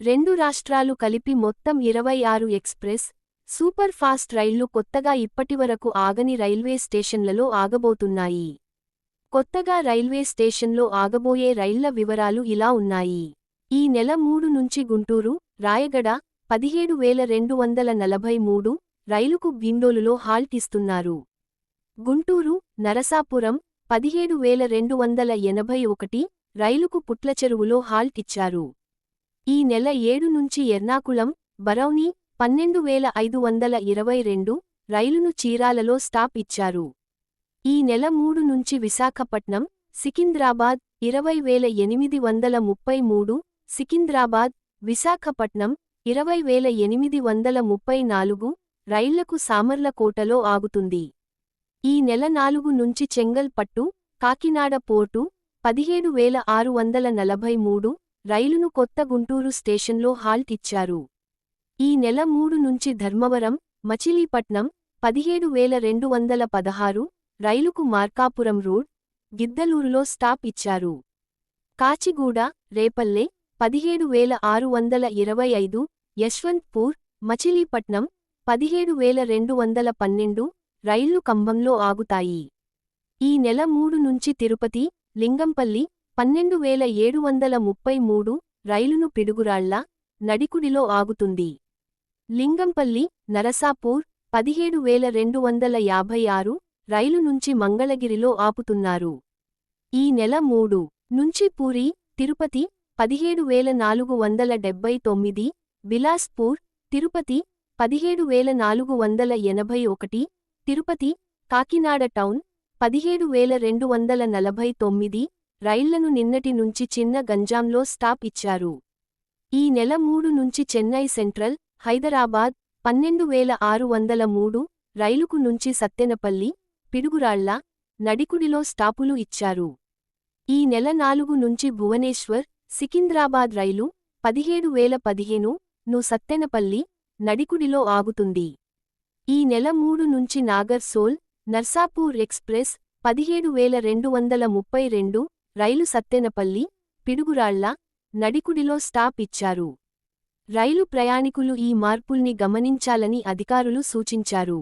రెండు రాష్ట్రాలు కలిపి మొత్తం ఇరవై ఆరు ఎక్స్ప్రెస్ సూపర్ ఫాస్ట్ రైళ్ళు కొత్తగా ఇప్పటివరకు ఆగని రైల్వే స్టేషన్లలో ఆగబోతున్నాయి. కొత్తగా రైల్వే స్టేషన్లో ఆగబోయే రైళ్ళ వివరాలు ఇలా ఉన్నాయి. ఈ నెల మూడు నుంచి గుంటూరు రాయగడ పదిహేడు వేల రెండు వందల నలభై మూడు రైలుకు విండోలులో హాల్ట్ ఇస్తున్నారు. గుంటూరు నరసాపురం పదిహేడు వేల రెండు వందల ఎనభై ఒకటి రైలుకు పుట్లచెరువులో హాల్ట్ ఇచ్చారు. ఈ నెల ఏడు నుంచి ఎర్నాకుళం బరౌని పన్నెండు వేల ఐదు వందల ఇరవై రెండు రైలును చీరాలలో స్టాప్ ఇచ్చారు. ఈ నెల మూడు నుంచి విశాఖపట్నం సికింద్రాబాద్ ఇరవై వేల ఎనిమిది వందల ముప్పై మూడు సికింద్రాబాద్ విశాఖపట్నం ఇరవై వేల ఎనిమిది వందల ముప్పై నాలుగు రైళ్ళకు సామర్లకోటలో ఆగుతుంది. ఈ నెల నాలుగు నుంచి చెంగల్పట్టు కాకినాడ పోర్టు పదిహేడు వేల ఆరు వందల నలభై మూడు రైలును కొత్త గుంటూరు స్టేషన్లో హాల్ట్ ఇచ్చారు. ఈ నెల మూడు నుంచి ధర్మవరం మచిలీపట్నం పదిహేడు వేల రెండు వందల పదహారు రైలుకు మార్కాపురం రోడ్ గిద్దలూరులో స్టాప్ ఇచ్చారు. కాచిగూడ రేపల్లె పదిహేడు వేల ఆరు వందల ఇరవై ఐదు యశ్వంత్పూర్ మచిలీపట్నం పదిహేడు వేల రెండు వందల పన్నెండు రైళ్ళు కంభంలో ఆగుతాయి. ఈ నెల మూడు నుంచి తిరుపతి లింగంపల్లి పన్నెండు వేల ఏడు వందల ముప్పై మూడు రైలును పిడుగురాళ్ళ నడికుడిలో ఆగుతుంది. లింగంపల్లి నరసాపూర్ పదిహేడు వేల రెండు వందల యాభై ఆరు రైలు నుంచి మంగళగిరిలో ఆపుతున్నారు. ఈ నెల మూడు నుంచి పూరి తిరుపతి పదిహేడు వేల నాలుగు వందల డెబ్బై తొమ్మిది బిలాస్పూర్ తిరుపతి పదిహేడు వేల నాలుగు వందల ఎనభై ఒకటి తిరుపతి కాకినాడ టౌన్ పదిహేడు వేల రెండు వందల నలభై తొమ్మిది రైళ్ళను నిన్నటి నుంచి చిన్న గంజాంలో స్టాప్ ఇచ్చారు. ఈ నెల మూడు నుంచి చెన్నై సెంట్రల్ హైదరాబాద్ పన్నెండు వేల ఆరు వందల మూడు రైలుకు నుంచి సత్తెనపల్లి పిడుగురాళ్ళ నడికుడిలో స్టాపులు ఇచ్చారు. ఈ నెల నాలుగు నుంచి భువనేశ్వర్ సికింద్రాబాద్ రైలు పదిహేడు వేల పదిహేను ను సత్తెనపల్లి నడికుడిలో ఆగుతుంది. ఈ నెల మూడు నుంచి నాగర్సోల్ నర్సాపూర్ ఎక్స్ప్రెస్ పదిహేడు వేల రెండు వందల ముప్పై రెండు రైలు సత్తెనపల్లి పిడుగురాళ్ళ నడికుడిలో స్టాప్ ఇచ్చారు. రైలు ప్రయాణికులు ఈ మార్పుల్ని గమనించాలని అధికారులు సూచించారు.